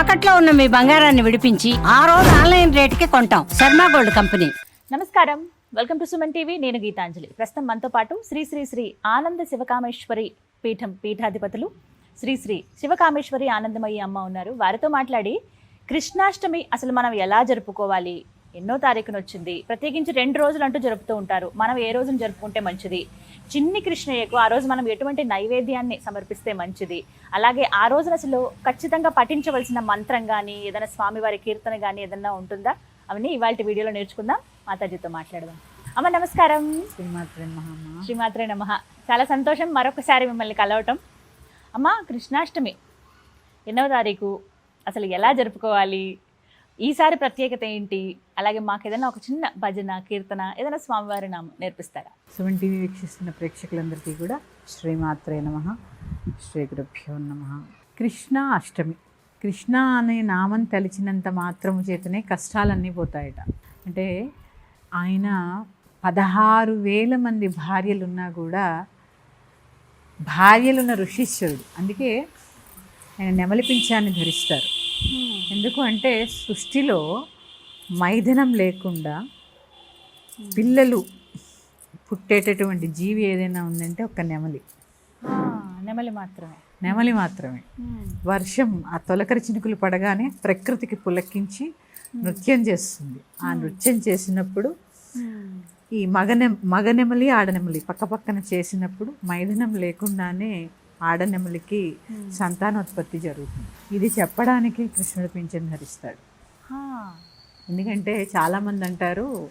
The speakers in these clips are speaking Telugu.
తాకట్లో ఉన్న మీ బంగారాన్ని విడిపించి ఆ రోజు ఆన్లైన్ రేటుకి కొంటాం. Sharma gold company. నమస్కారం. Welcome to Suman TV. నేను గీతాంజలి. ప్రస్తుతం మనతో పాటు శ్రీ శ్రీ శ్రీ ఆనంద శివకామేశ్వరి పీఠం పీఠాధిపతులు శ్రీ శ్రీ శివకామేశ్వరి ఆనందమయ్యి అమ్మ ఉన్నారు. వారితో మాట్లాడి కృష్ణాష్టమి అసలు మనం ఎలా జరుపుకోవాలి? ఎన్నో తారీఖున వచ్చింది ప్రత్యేకించి రెండు రోజులు అంటూ జరుపుతూ ఉంటారు. మనం ఏ రోజున జరుపుకుంటే మంచిది? చిన్ని కృష్ణయ్యకు ఆ రోజు మనం ఎటువంటి నైవేద్యాన్ని సమర్పిస్తే మంచిది? అలాగే ఆ రోజున అసలు ఖచ్చితంగా పఠించవలసిన మంత్రం కానీ ఏదైనా స్వామివారి కీర్తన కానీ ఏదైనా ఉంటుందా? అవన్నీ ఇవాళ వీడియోలో నేర్చుకుందాం. మాతాజీతో మాట్లాడదాం. అమ్మ నమస్కారం. శ్రీమాత్రే నమ. చాలా సంతోషం మరొకసారి మిమ్మల్ని కలవటం. అమ్మ కృష్ణాష్టమి ఎన్నవ తారీఖు. అసలు ఎలా జరుపుకోవాలి? ఈసారి ప్రత్యేకత ఏంటి? అలాగే మాకు ఏదైనా ఒక చిన్న భజన కీర్తన ఏదైనా స్వామివారి నామం నేర్పిస్తారా? సుమన్ టీవీ వీక్షిస్తున్న ప్రేక్షకులందరికీ కూడా శ్రీమాత్రే నమ. శ్రీ గురుభ్యో నమ. కృష్ణ అష్టమి. కృష్ణ అనే నామం తలిచినంత మాత్రము చేతనే కష్టాలన్నీ పోతాయట. అంటే ఆయన పదహారు వేల మంది భార్యలున్నా కూడా భార్యలున్న ఋషీశ్వరుడు. అందుకే ఆయన నెమలి పింఛాన్ని ధరిస్తారు. ఎందుకు అంటే సృష్టిలో మైథనం లేకుండా పిల్లలు పుట్టేటటువంటి జీవి ఏదైనా ఉందంటే ఒక నెమలి. నెమలి మాత్రమే. నెమలి మాత్రమే. వర్షం ఆ తొలకరి చినుకులు పడగానే ప్రకృతికి పులకించి నృత్యం చేస్తుంది. ఆ నృత్యం చేసినప్పుడు ఈ మగనె మగనెమలి ఆడనెమలి పక్కపక్కన చేసినప్పుడు మైథనం లేకుండానే ఆడనెమలికి సంతానోత్పత్తి జరుగుతుంది. ఇది చెప్పడానికి కృష్ణుడు పింఛన్ ధరిస్తాడు. ఎందుకంటే చాలామంది అంటారు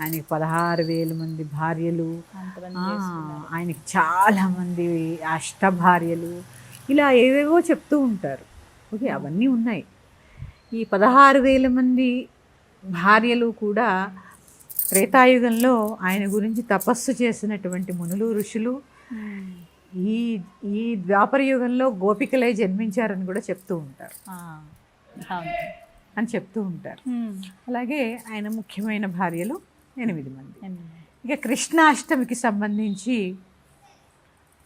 ఆయనకి పదహారు వేల మంది భార్యలు. ఆయనకి చాలా మంది అష్ట భార్యలు ఇలా ఏవేవో చెప్తూ ఉంటారు. ఓకే అవన్నీ ఉన్నాయి. ఈ పదహారు వేల మంది భార్యలు కూడా త్రేతాయుగంలో ఆయన గురించి తపస్సు చేసినటువంటి మునులు ఋషులు. ఈ ఈ ద్వాపర యుగంలో గోపికలై జన్మించారని కూడా చెప్తూ ఉంటారు. అని చెప్తూ ఉంటారు. అలాగే ఆయన ముఖ్యమైన భార్యలు ఎనిమిది మంది. ఇక కృష్ణాష్టమికి సంబంధించి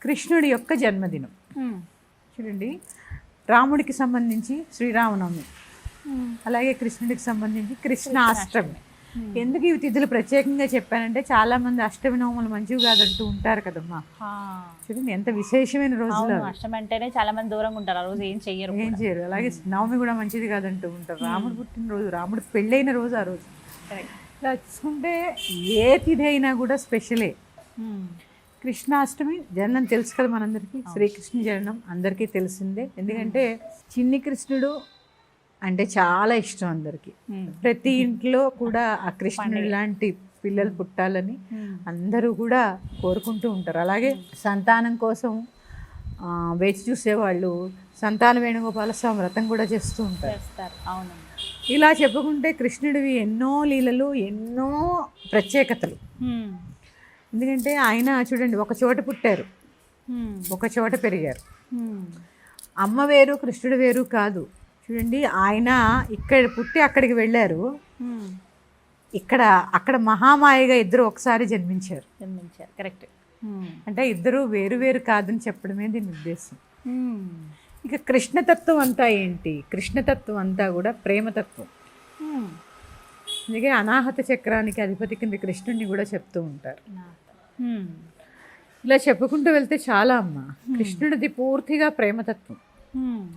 కృష్ణుడి యొక్క జన్మదినం. చూడండి రాముడికి సంబంధించి శ్రీరామనవమి. అలాగే కృష్ణుడికి సంబంధించి కృష్ణాష్టమి ఎందుకు ఈ తిథులు ప్రత్యేకంగా చెప్పానంటే చాలా మంది అష్టమి నవములు మంచివి కాదంటూ ఉంటారు కదమ్మా. చూడండి ఎంత విశేషమైన రోజులు అష్టమి అంటేనే చాలా మంది దూరంగా ఉంటారు ఆ రోజు ఏం చెయ్యరు ఏం చేయరు అలాగే నవమి కూడా మంచిది కాదంటూ ఉంటారు. రాముడు పుట్టినరోజు రాముడు పెళ్ళైన రోజు ఆ రోజు. ఇలా చూసుకుంటే ఏ తిథి అయినా కూడా స్పెషలే. కృష్ణాష్టమి జననం తెలుసు కదా మనందరికీ. శ్రీకృష్ణ జననం అందరికీ తెలిసిందే. ఎందుకంటే చిన్ని కృష్ణుడు అంటే చాలా ఇష్టం అందరికీ. ప్రతి ఇంట్లో కూడా ఆ కృష్ణుడు లాంటి పిల్లలు పుట్టాలని అందరూ కూడా కోరుకుంటూ ఉంటారు. అలాగే సంతానం కోసం వేచి చూసేవాళ్ళు సంతాన వేణుగోపాల స్వామి వ్రతం కూడా చేస్తూ ఉంటారు. అవును. ఇలా చెప్పుకుంటే కృష్ణుడివి ఎన్నో లీలలు ఎన్నో ప్రత్యేకతలు. ఎందుకంటే ఆయన చూడండి ఒక చోట పుట్టారు. ఒక చోట పెరిగారు. మ్మ్. అమ్మ వేరు కృష్ణుడు వేరు కాదు. చూడండి ఆయన ఇక్కడ పుట్టి అక్కడికి వెళ్ళారు. ఇక్కడ అక్కడ మహామాయగా ఇద్దరు ఒకసారి జన్మించారు. జన్మించారు. కరెక్ట్. అంటే ఇద్దరు వేరు వేరు కాదని చెప్పడమే దీని ఉద్దేశం. ఇక కృష్ణతత్వం అంతా ఏంటి? కృష్ణతత్వం అంతా కూడా ప్రేమతత్వం. అందుకే అనాహత చక్రానికి అధిపతి కింద కృష్ణుడిని కూడా చెప్తూ ఉంటారు. ఇలా చెప్పుకుంటూ వెళ్తే చాలా అమ్మ. కృష్ణుడిది పూర్తిగా ప్రేమతత్వం.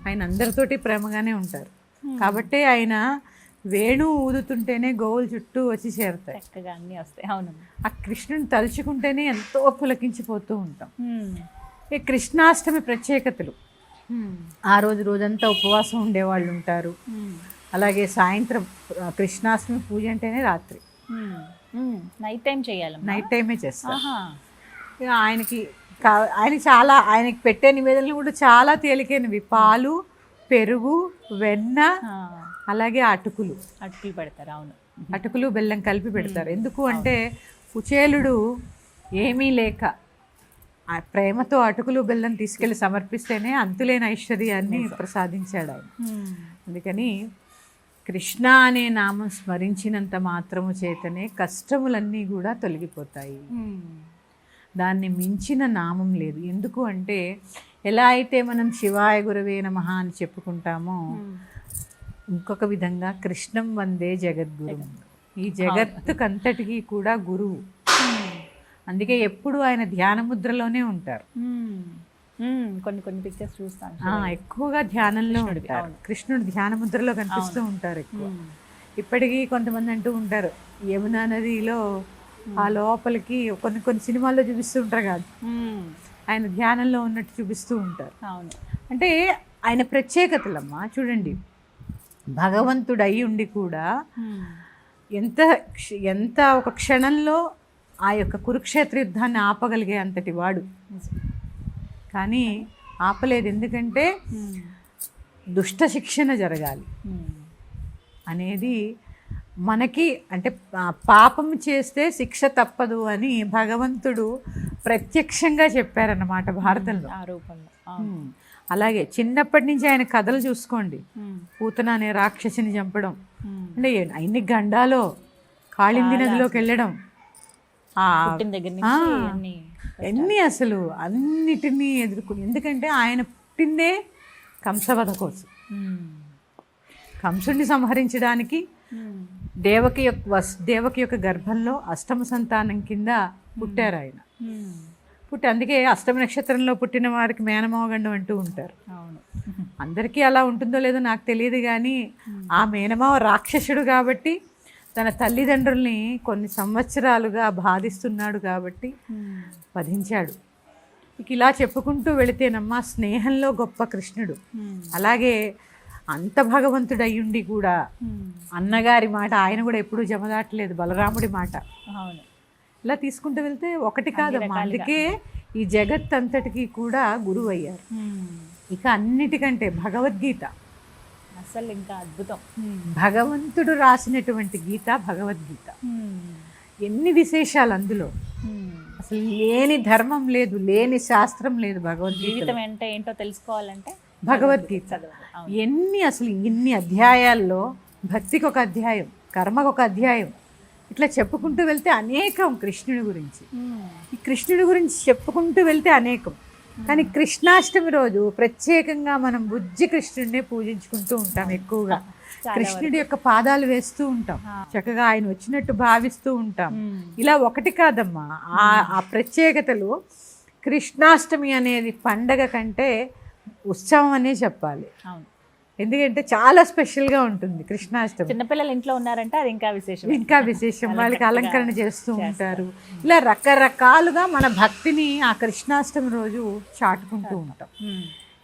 ఆయన అందరితోటి ప్రేమగానే ఉంటారు. కాబట్టే ఆయన వేణు ఊదుతుంటేనే గోవులు చుట్టూ వచ్చి చేరుతాయి. చక్కగా అన్నీ వస్తాయి. అవును. ఆ కృష్ణుని తలుచుకుంటేనే ఎంతో పులకించిపోతూ ఉంటాం. ఈ కృష్ణాష్టమి ప్రత్యేకతలు. ఆ రోజు రోజంతా ఉపవాసం ఉండేవాళ్ళు ఉంటారు. అలాగే సాయంత్రం కృష్ణాష్టమి పూజ అంటేనే రాత్రి. నైట్ టైం చేయాలి నైట్ టైమే చేస్తారు. ఇక ఆయనకి ఆయన చాలా ఆయనకి పెట్టే నివేదనలు కూడా చాలా తేలికైనవి. పాలు పెరుగు వెన్న అలాగే అటుకులు. అటుకులు పెడతారు అవును. అటుకులు బెల్లం కలిపి పెడతారు. ఎందుకు అంటే కుచేలుడు ఏమీ లేక ఆ ప్రేమతో అటుకులు బెల్లం తీసుకెళ్ళి సమర్పిస్తేనే అంతులేని ఐశ్వర్యాన్ని ప్రసాదించాడు ఆయన. అందుకని కృష్ణ అనే నామం స్మరించినంత మాత్రము చేతనే కష్టములన్నీ కూడా తొలగిపోతాయి. దాన్ని మించిన నామం లేదు. ఎందుకు అంటే ఎలా అయితే మనం శివాయ గురవే నమః అని చెప్పుకుంటామో ఇంకొక విధంగా కృష్ణం వందే జగద్గురు. ఈ జగత్తుకంతటికీ కూడా గురువు. అందుకే ఎప్పుడు ఆయన ధ్యాన ముద్రలోనే ఉంటారు. కొన్ని కొన్ని పిక్చర్స్ చూస్తాను. ఎక్కువగా ధ్యానంలో ఉంటారు. కృష్ణుడు ధ్యాన ముద్రలో కనిపిస్తూ ఉంటారు ఎక్కువ. ఇప్పటికీ కొంతమంది అంటూ ఉంటారు యమునా నదిలో ఆ లోపలికి కొన్ని కొన్ని సినిమాల్లో చూపిస్తూ ఉంటారు కాదు. ఆయన ధ్యానంలో ఉన్నట్టు చూపిస్తూ ఉంటారు అవును అంటే ఆయన ప్రత్యేకతలమ్మా చూడండి భగవంతుడు అయి ఉండి కూడా. ఎంత ఎంత ఒక క్షణంలో ఆ యొక్క కురుక్షేత్ర యుద్ధాన్ని ఆపగలిగే అంతటి వాడు. కానీ ఆపలేదు ఎందుకంటే. దుష్ట శిక్షణ జరగాలి. అనేది మనకి అంటే పాపం చేస్తే శిక్ష తప్పదు అని భగవంతుడు ప్రత్యక్షంగా చెప్పారన్నమాట భారతంలో ఆ రూపంలో. అలాగే చిన్నప్పటి నుంచి ఆయన కథలు చూసుకోండి. పూతన అనే రాక్షసిని చంపడం. అంటే అన్ని గండాలో కాళింది నదిలోకి వెళ్ళడం ఎన్ని అసలు అన్నిటినీ ఎదుర్కొని ఎందుకంటే ఆయన పుట్టిందే కంసవధ కోసం. కంసుడిని సంహరించడానికి. దేవకి యొక్క వస్ దేవకి యొక్క గర్భంలో అష్టమ సంతానం కింద పుట్టారు ఆయన. పుట్టి అందుకే అష్టమ నక్షత్రంలో పుట్టిన వారికి మేనమావగండం అంటూ ఉంటారు. అవును. అందరికీ అలా ఉంటుందో లేదో నాకు తెలియదు కానీ ఆ మేనమావ రాక్షసుడు కాబట్టి తన తల్లిదండ్రుల్ని కొన్ని సంవత్సరాలుగా బాధిస్తున్నాడు కాబట్టి. వధించాడు. ఇక ఇలా చెప్పుకుంటూ వెళితేనమ్మా స్నేహంలో గొప్ప కృష్ణుడు. అలాగే అంత భగవంతుడు అయ్యుండి కూడా. అన్నగారి మాట ఆయన కూడా ఎప్పుడూ జమదాటలేదు బలరాముడి మాట. అవును. ఇలా తీసుకుంటూ వెళ్తే ఒకటి కాదమ్మా అందుకే ఈ జగత్ అంతటికీ కూడా గురువు అయ్యారు. ఇక అన్నిటికంటే భగవద్గీత. అసలు ఇంకా అద్భుతం. భగవంతుడు రాసినటువంటి గీత భగవద్గీత. ఎన్ని విశేషాలు అందులో. అసలు లేని ధర్మం లేదు లేని శాస్త్రం లేదు భగవద్గీత జీవితం అంటే ఏంటో తెలుసుకోవాలంటే భగవద్గీత ఎన్ని అసలు ఇన్ని అధ్యాయాల్లో భక్తికి ఒక అధ్యాయం కర్మకు ఒక అధ్యాయం ఇట్లా చెప్పుకుంటూ వెళ్తే అనేకం కృష్ణుడి గురించి. ఈ కృష్ణుడి గురించి చెప్పుకుంటూ వెళ్తే అనేకం. కానీ కృష్ణాష్టమి రోజు ప్రత్యేకంగా మనం బుజ్జి కృష్ణుడినే పూజించుకుంటూ ఉంటాం ఎక్కువగా. కృష్ణుడి యొక్క పాదాలు వేస్తూ ఉంటాం. చక్కగా ఆయన వచ్చినట్టు భావిస్తూ ఉంటాం. ఇలా ఒకటి కాదమ్మా. ఆ ప్రత్యేకతలు కృష్ణాష్టమి అనేది పండగ కంటే ఉత్సవం అనే చెప్పాలి. ఎందుకంటే చాలా స్పెషల్గా ఉంటుంది కృష్ణాష్టమి. చిన్నపిల్లలు ఇంట్లో ఉన్నారంటే అది ఇంకా విశేషం. ఇంకా విశేషం. వాళ్ళకి అలంకరణ చేస్తూ ఉంటారు. ఇలా రకరకాలుగా మన భక్తిని ఆ కృష్ణాష్టమి రోజు చాటుకుంటూ ఉంటాం.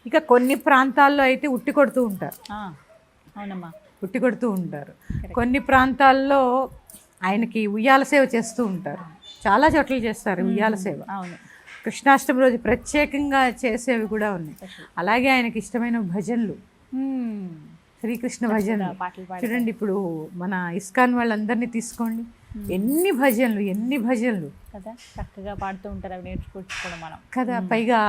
ఇక కొన్ని ప్రాంతాల్లో అయితే ఉట్టి కొడుతూ ఉంటారు. అవునమ్మా. ఉట్టి కొడుతూ ఉంటారు. కొన్ని ప్రాంతాల్లో ఆయనకి ఉయ్యాల సేవ చేస్తూ ఉంటారు. చాలా చోట్ల చేస్తారు ఉయ్యాల సేవ. అవును. కృష్ణాష్టమి రోజు ప్రత్యేకంగా చేసేవి కూడా ఉన్నాయి. అలాగే ఆయనకి ఇష్టమైన భజనలు. శ్రీకృష్ణ పాడి చూడండి ఇప్పుడు మన ఇస్కాన్ వాళ్ళందరినీ తీసుకోండి. ఎన్ని భజనలు ఎన్ని భజనలు. కదా చక్కగా పాడుతూ ఉంటారు అవి నేర్చుకోవచ్చు కూడా మనం. కదా పైగా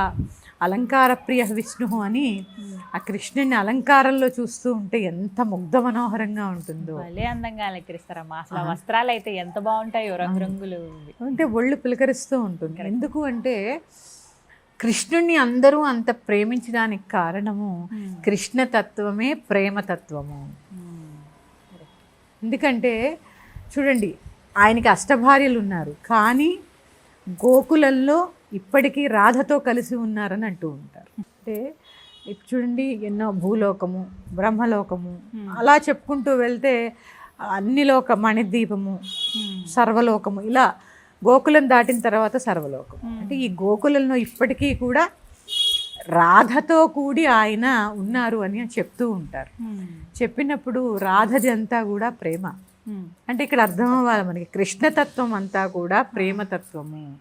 అలంకార ప్రియ విష్ణు అని ఆ కృష్ణుని అలంకారంలో చూస్తూ ఉంటే ఎంత ముగ్ధ మనోహరంగా ఉంటుందో. భలే అందంగా అలంకరిస్తారమ్మా. అసలు వస్త్రాలు అయితే ఎంత బాగుంటాయో రంగురంగులు. అంటే ఒళ్ళు పులకరిస్తూ ఉంటుంది. ఎందుకు అంటే కృష్ణుణ్ణి అందరూ అంత ప్రేమించడానికి కారణము కృష్ణతత్వమే ప్రేమతత్వము ఎందుకంటే చూడండి ఆయనకి అష్టభార్యలు ఉన్నారు. కానీ గోకులంలో ఇప్పటికీ రాధతో కలిసి ఉన్నారని అంటూ ఉంటారు. అంటే చూడండి ఎన్నో భూలోకము బ్రహ్మలోకము. అలా చెప్పుకుంటూ వెళ్తే అన్ని లోక మణిద్వీపము సర్వలోకము ఇలా గోకులం దాటిన తర్వాత సర్వలోకం అంటే ఈ గోకులంలో ఇప్పటికీ కూడా రాధతో కూడి ఆయన ఉన్నారు అని చెప్తూ ఉంటారు. చెప్పినప్పుడు రాధది అంతా కూడా ప్రేమ. అంటే ఇక్కడ అర్థం అవ్వాలి మనకి. కృష్ణతత్వం అంతా కూడా ప్రేమతత్వము.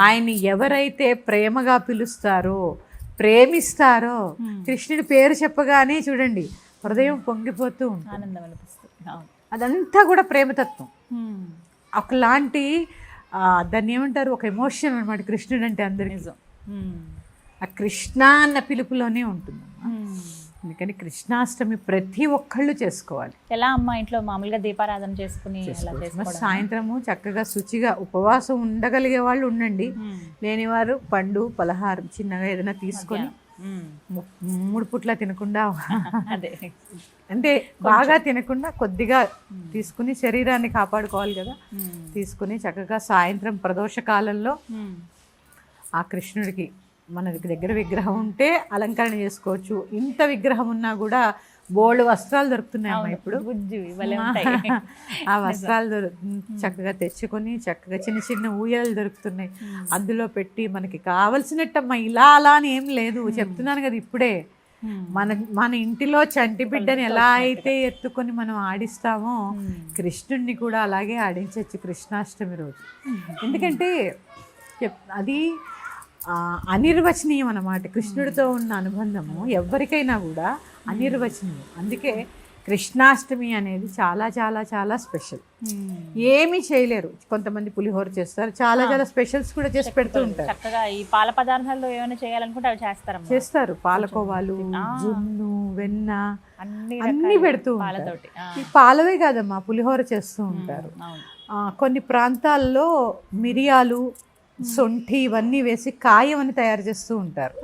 ఆయన్ని ఎవరైతే ప్రేమగా పిలుస్తారో ప్రేమిస్తారో కృష్ణుడి పేరు చెప్పగానే చూడండి హృదయం పొంగిపోతూ ఉంటుంది. ఆనందం అనిపిస్తుంది. అదంతా కూడా ప్రేమతత్వం. ఒకలాంటి దాన్ని ఏమంటారు? ఒక ఎమోషన్ అనమాట కృష్ణుడు అంటే అందరికీ. నిజం. ఆ కృష్ణ అన్న పిలుపులోనే ఉంటుంది అందుకని కృష్ణాష్టమి ప్రతి ఒక్కళ్ళు చేసుకోవాలి. ఎలా అమ్మా ఇంట్లో మామూలుగా దీపారాధన చేసుకుని సాయంత్రము చక్కగా శుచిగా ఉపవాసం ఉండగలిగే వాళ్ళు ఉండండి. లేనివారు పండు పలహారం చిన్నగా ఏదైనా తీసుకొని మూడు పుట్ల తినకుండా అదే. అంటే బాగా తినకుండా కొద్దిగా తీసుకుని శరీరాన్ని కాపాడుకోవాలి కదా. తీసుకుని చక్కగా సాయంత్రం ప్రదోష కాలంలో. ఆ కృష్ణుడికి మన దగ్గర విగ్రహం ఉంటే అలంకరణ చేసుకోవచ్చు. ఇంత విగ్రహం ఉన్నా కూడా బోల్డ్ వస్త్రాలు దొరుకుతున్నాయమ్మా ఇప్పుడు. ఆ వస్త్రాలు చక్కగా తెచ్చుకొని చక్కగా చిన్న చిన్న ఊయలు దొరుకుతున్నాయి. అందులో పెట్టి మనకి కావలసినట్టమ్మా ఇలా అలా అని ఏం లేదు. చెప్తున్నాను కదా ఇప్పుడే. మన మన ఇంటిలో చంటి బిడ్డని ఎలా అయితే ఎత్తుకొని మనం ఆడిస్తామో కృష్ణుడిని కూడా అలాగే ఆడించవచ్చు కృష్ణాష్టమి రోజు. ఎందుకంటే చెప్- అది అనిర్వచనీయం అన్నమాట కృష్ణుడితో ఉన్న అనుబంధము ఎవరికైనా కూడా అనిర్వచనీయం. అందుకే కృష్ణాష్టమి అనేది చాలా చాలా చాలా స్పెషల్. మ్మ్. ఏమీ చేయలేరు. కొంతమంది పులిహోర చేస్తారు. చాలా చాలా స్పెషల్స్ కూడా చేసి పెడుతూ ఉంటారు. చక్కగా ఈ పాల పదార్థాల్లో ఏమైనా చేయాలనుకుంటే అవి చేస్తారమ్మా. చేస్తారు. పాలకోవాలు జున్ను వెన్న అన్ని పెడుతూ ఉంటారు. పాలవే కాదమ్మా పులిహోర చేస్తూ ఉంటారు. అవును. ఆ, కొన్ని ప్రాంతాల్లో మిరియాలు సొంఠి ఇవన్నీ వేసి కాయం అని తయారు చేస్తూ ఉంటారు.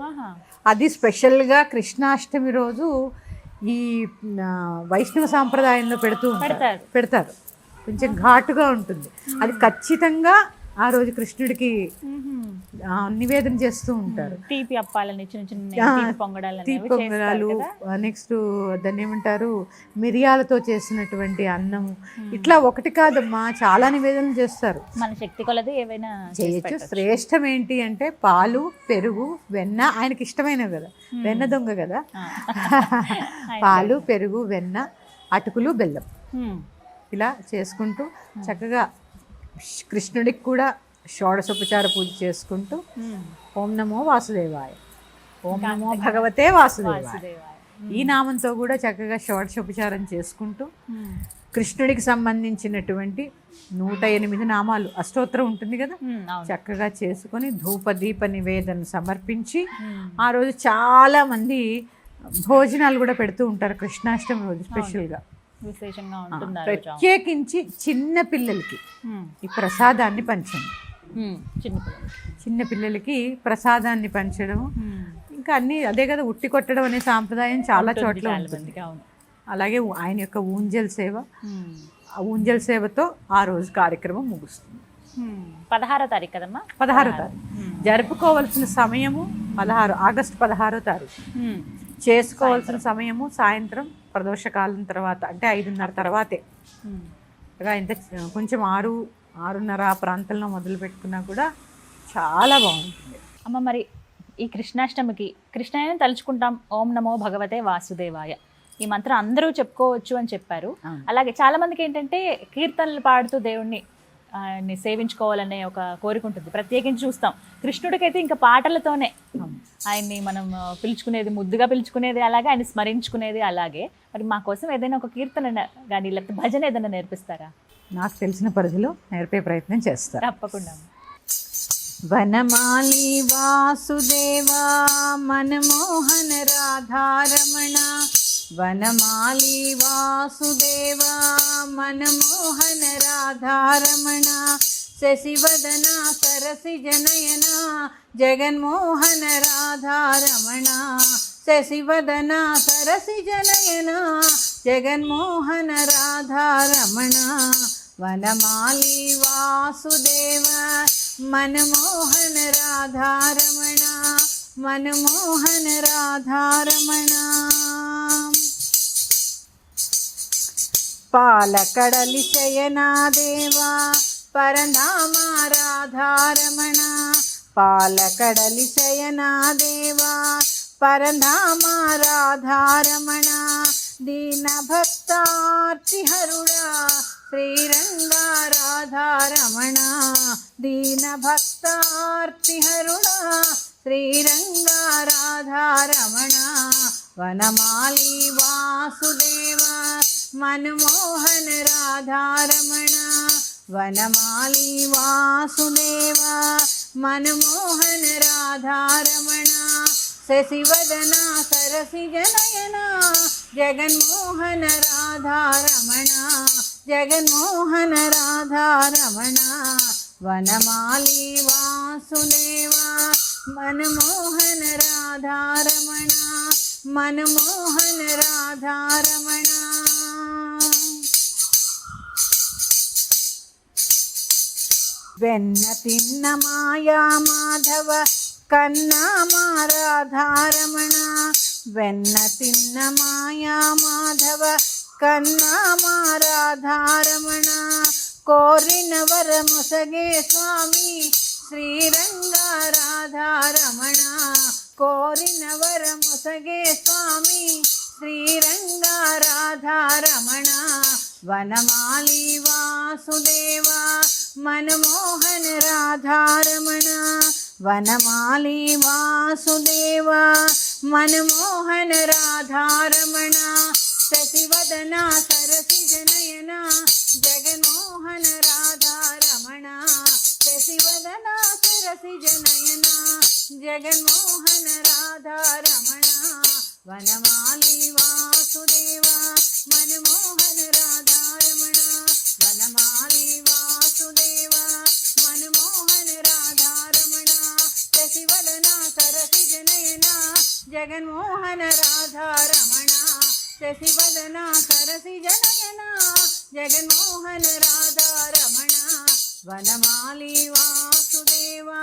అది స్పెషల్గా కృష్ణాష్టమి రోజు ఈ వైష్ణవ సాంప్రదాయంలో పెడుతూ ఉంటారు. పెడతారు. కొంచెం ఘాటుగా ఉంటుంది. అది ఖచ్చితంగా ఆ రోజు కృష్ణుడికి నివేదన చేస్తూ ఉంటారు. తీపి అప్పాలని చిన్న చిన్న తీపి కదా. నెక్స్ట్ దాన్ని ఏమంటారు? మిరియాలతో చేసినటువంటి అన్నం. ఇట్లా ఒకటి కాదమ్మా చాలా నివేదనలు చేస్తారు. మన శక్తి కొలది ఏవైనా చేయొచ్చు. శ్రేష్టం ఏంటి అంటే పాలు పెరుగు వెన్న ఆయనకి ఇష్టమైనవి కదా. వెన్న దొంగ కదా. పాలు పెరుగు వెన్న అటుకులు బెల్లం. ఇలా చేసుకుంటూ చక్కగా కృష్ణుడికి కూడా షోడశోపచార పూజ చేసుకుంటూ. ఓం నమో వాసుదేవాయ ఓం నమో భగవతే వాసుదేవాయ. ఈ నామంతో కూడా చక్కగా షోడశోపచారం చేసుకుంటూ. కృష్ణుడికి సంబంధించినటువంటి నూట ఎనిమిది నామాలు అష్టోత్తరం ఉంటుంది కదా చక్కగా చేసుకొని ధూప దీప నివేదన సమర్పించి. ఆ రోజు చాలా మంది భోజనాలు కూడా పెడుతూ ఉంటారు కృష్ణాష్టమి రోజు స్పెషల్గా విశేషంగా ఉంటుంది. ప్రత్యేకించి చిన్న పిల్లలకి. ఈ ప్రసాదాన్ని పంచండి. చిన్న పిల్లలు. చిన్న పిల్లలకి ప్రసాదాన్ని పంచడం. ఇంకా అన్ని అదే కదా ఉట్టి కొట్టడం అనే సాంప్రదాయం చాలా చోట్ల ఉంటుంది అలాగే ఆయన యొక్క ఊంజల్ సేవ. ఆ ఊంజల్ సేవతో ఆ రోజు కార్యక్రమం ముగుస్తుంది. పదహారో తారీఖు కదమ్మా పదహారో తారీఖు. జరుపుకోవాల్సిన సమయము పదహారు ఆగస్టు పదహారో తారీఖు. చేసుకోవాల్సిన సమయము సాయంత్రం ప్రదోషకాలం తర్వాత అంటే ఐదున్నర తర్వాతే. ఇంత కొంచెం ఆరు ఆరున్నర ఆ ప్రాంతంలో మొదలు పెట్టుకున్నా కూడా చాలా బాగుంటుంది. అమ్మ మరి ఈ కృష్ణాష్టమికి కృష్ణయ్యని తలుచుకుంటాం. ఓం నమో భగవతే వాసుదేవాయ. ఈ మంత్రం అందరూ చెప్పుకోవచ్చు అని చెప్పారు. అలాగే చాలా మందికి ఏంటంటే కీర్తనలు పాడుతూ దేవుణ్ణి ఆయన్ని సేవించుకోవాలనే ఒక కోరిక ఉంటుంది. ప్రత్యేకించి చూస్తాం. కృష్ణుడికైతే ఇంకా పాటలతోనే ఆయన్ని మనం పిలుచుకునేది ముద్దుగా పిలుచుకునేది అలాగే ఆయన స్మరించుకునేది అలాగే. మరి మా కోసం ఏదైనా ఒక కీర్తన కానీ లేకపోతే భజన ఏదైనా నేర్పిస్తారా? నాకు తెలిసిన పరిధిలో నేర్పే ప్రయత్నం చేస్తారు తప్పకుండా వనమాలి వాసుదేవా మనమోహన రాధారమణ వనమాలి వాసుదేవా మనమోహన రాధారమణ శశివదన సరసి జనయన జగన్మోహన రాధారమణ శశివదన సరసి జనయన జగన్మోహన రాధారమణ. వనమాలి వాసుదేవ మనమోహన రాధారమణ మనమోహన రాధారమణ. పాలకడలి శయనాదేవా పరనామారాధారమణ పాలకడలి శయనాదేవా పరనామారాధారమణ రాధారమణ శ్రీరంగారాధారమణ. భక్తార్తిహరుడా శ్రీరంగారాధారమణ. వనమాలి వాసుదేవా मनमोहन राधारमण वनमाली वासुदेव मनमोहन राधारमण शशिवदना सरसिजनयना जगन्मोहन राधारमण जगन्मोहन राधारमण वनमाली वासुदेवा मनमोहन राधारमण मनमोहन राधारमण వెన్న తిన్న మాయా మాధవ కన్నా మారాధారమణ. వెన్న తిన్న మాయా మాధవ కన్నా మారాధారమణ. కోరిన వరముసగే స్వామి శ్రీరంగారాధారమణ. కోరిన వరముసగే స్వామి శ్రీరంగారాధారమణ. వనమాలి వాసుదేవా మనమోహన రాధారమణ వనమాలి వాసుదేవ మనమోహన రాధారమణ శశివదన సరసి జనయన జగన్మోహన రాధారమణ శశివదన సరసి జనయన జగన్మోహన రాధారమణ వనమాలి వాసుదేవ మనమోహన రాధారమణ వనమాలి వా वासुदेवा मनमोहन राधा रमणा, शशिवदना सरसिज नयना जगन्मोहन राधा रमणा, शशिवदना सरसिज नयना जगन्मोहन राधा रमणा। वनमाली वासुदेवा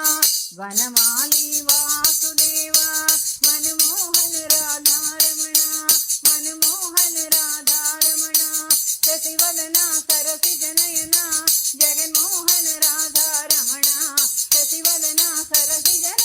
वनमाली वासुदेवा, मनमोहन राधा रमणा, मनमोहन राधा रमणा, शशिवदना सरसिज नयना vocês eram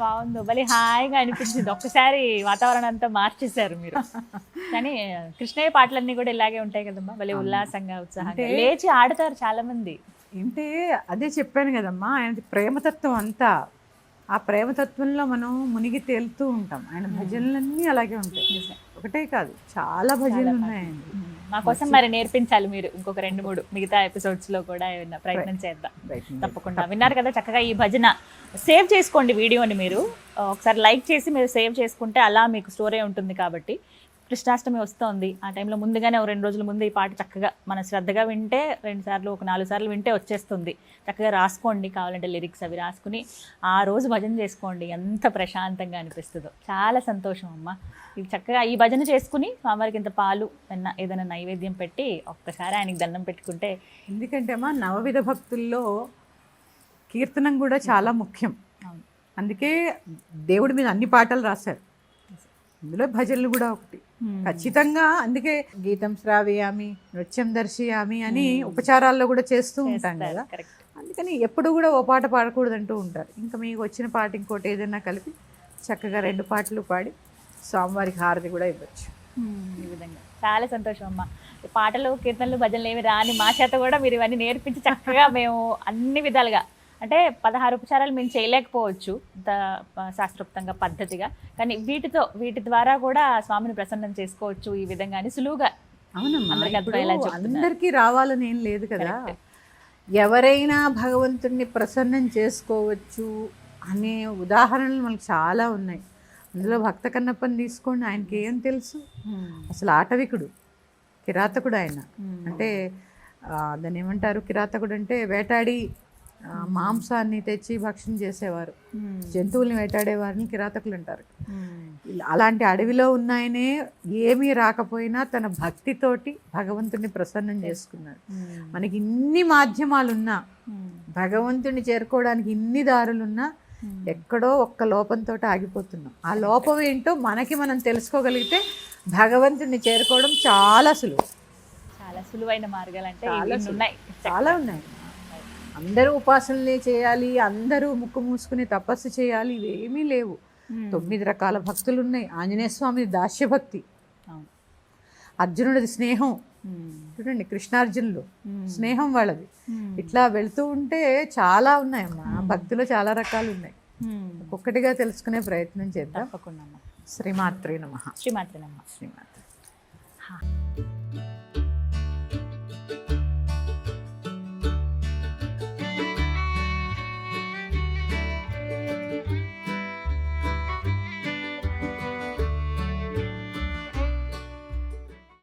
బాగుందో. భలే హాయిగా అనిపించింది. ఒక్కసారి వాతావరణం అంతా మార్చేశారు మీరు. కానీ కృష్ణయ్య పాటలన్నీ కూడా ఇలాగే ఉంటాయి కదమ్మా. భలే ఉల్లాసంగా ఉత్సాహంగా. లేచి ఆడతారు చాలా మంది అంటే అదే చెప్పాను కదమ్మా ఆయన ప్రేమతత్వం అంతా. ఆ ప్రేమతత్వంలో మనం మునిగి తేలుతూ ఉంటాం. ఆయన భజనలన్నీ అలాగే ఉంటాయి. ఒకటే కాదు చాలా భజనలు ఉన్నాయండి. మా కోసం మరి నేర్పించాలి మీరు ఇంకొక రెండు మూడు మిగతా ఎపిసోడ్స్లో కూడా ఏమైనా ప్రయత్నం చేద్దాం. తప్పకుండా. విన్నారు కదా చక్కగా ఈ భజన. సేవ్ చేసుకోండి వీడియోని మీరు. ఒకసారి లైక్ చేసి మీరు సేవ్ చేసుకుంటే అలా మీకు స్టోరీ ఉంటుంది కాబట్టి కృష్ణాష్టమి వస్తోంది. ఆ టైంలో ముందుగానే ఒక రెండు రోజుల ముందు ఈ పాట చక్కగా మన శ్రద్ధగా వింటే రెండు సార్లు ఒక నాలుగు సార్లు వింటే వచ్చేస్తుంది. చక్కగా రాసుకోండి కావాలంటే లిరిక్స్ అవి రాసుకుని ఆ రోజు భజన చేసుకోండి. ఎంత ప్రశాంతంగా అనిపిస్తుందో. చాలా సంతోషం అమ్మ. ఇది చక్కగా ఈ భజన చేసుకుని స్వామివారికి ఇంత పాలు ఏదైనా నైవేద్యం పెట్టి ఒక్కసారి ఆయనకి దండం పెట్టుకుంటే ఎందుకంటే అమ్మా నవవిధ భక్తుల్లో కీర్తనం కూడా చాలా ముఖ్యం. అందుకే దేవుడి మీద అన్ని పాటలు రాశారు. ఇందులో భజనలు కూడా ఒకటి. ఖచ్చితంగా అందుకే గీతం శ్రావ్యామి నృత్యం దర్శయామి అని ఉపచారాల్లో కూడా చేస్తూ ఉంటాం కదా. అందుకని ఎప్పుడు కూడా ఓ పాట పాడకూడదంటూ ఉంటారు. ఇంకా మీకు వచ్చిన పాట ఇంకోటి ఏదైనా కలిపి చక్కగా రెండు పాటలు పాడి స్వామివారికి హారతి కూడా ఇవ్వచ్చు. ఈ విధంగా. చాలా సంతోషం అమ్మ. పాటలు కీర్తనలు భజనలు ఏమి రాని మా చేత కూడా మీరు ఇవన్నీ నేర్పించి చక్కగా మేము అన్ని విధాలుగా అంటే పదహారు ఉపచారాలు మేము చేయలేకపోవచ్చు శాస్త్రోక్తంగా పద్ధతిగా. కానీ వీటితో వీటి ద్వారా కూడా స్వామిని ప్రసన్నం చేసుకోవచ్చు ఈ విధంగా అని సులువుగా అందరికీ రావాలని ఏం లేదు కదా. ఎవరైనా భగవంతుణ్ణి ప్రసన్నం చేసుకోవచ్చు అనే ఉదాహరణలు మనకు చాలా ఉన్నాయి. అందులో భక్త కన్నప్పని తీసుకోండి ఆయనకి ఏం తెలుసు? అసలు ఆటవికుడు కిరాతకుడు ఆయన. అంటే దాన్ని ఏమంటారు? కిరాతకుడు అంటే వేటాడి మాంసాన్ని తెచ్చి భక్షణ చేసేవారు. జంతువుల్ని వేటాడే వారిని కిరాతకులు అంటారు. అలాంటి అడవిలో ఉన్నాయనే ఏమీ రాకపోయినా తన భక్తితోటి భగవంతుని ప్రసన్నం చేసుకున్నాడు. మనకి ఇన్ని మాధ్యమాలు ఉన్నా భగవంతుని చేరుకోవడానికి ఇన్ని దారులున్నా ఎక్కడో ఒక్క లోపంతో ఆగిపోతున్నాం. ఆ లోపం ఏంటో మనకి మనం తెలుసుకోగలిగితే భగవంతుడిని చేరుకోవడం చాలా సులువు. చాలా సులువైన మార్గాలు అంటే చాలా. ఉన్నాయి. చాలా ఉన్నాయి. అందరూ ఉపాసనలే చేయాలి అందరూ ముక్కు మూసుకుని తపస్సు చేయాలి ఇవేమీ లేవు మ్మ్. తొమ్మిది రకాల భక్తులు ఉన్నాయి ఆంజనేయ స్వామి దాస్య భక్తి అవును. అర్జునుడిది స్నేహం. చూడండి కృష్ణార్జునులు. స్నేహం వాళ్ళది. ఇట్లా వెళ్తూ ఉంటే చాలా ఉన్నాయమ్మా భక్తిలో చాలా రకాలు ఉన్నాయి. ఒక్కొక్కటిగా తెలుసుకునే ప్రయత్నం చేద్దాం తప్పకుండా. శ్రీమాత్రే నమ శ్రీమాత్రి నమ్మ శ్రీమాత్రే.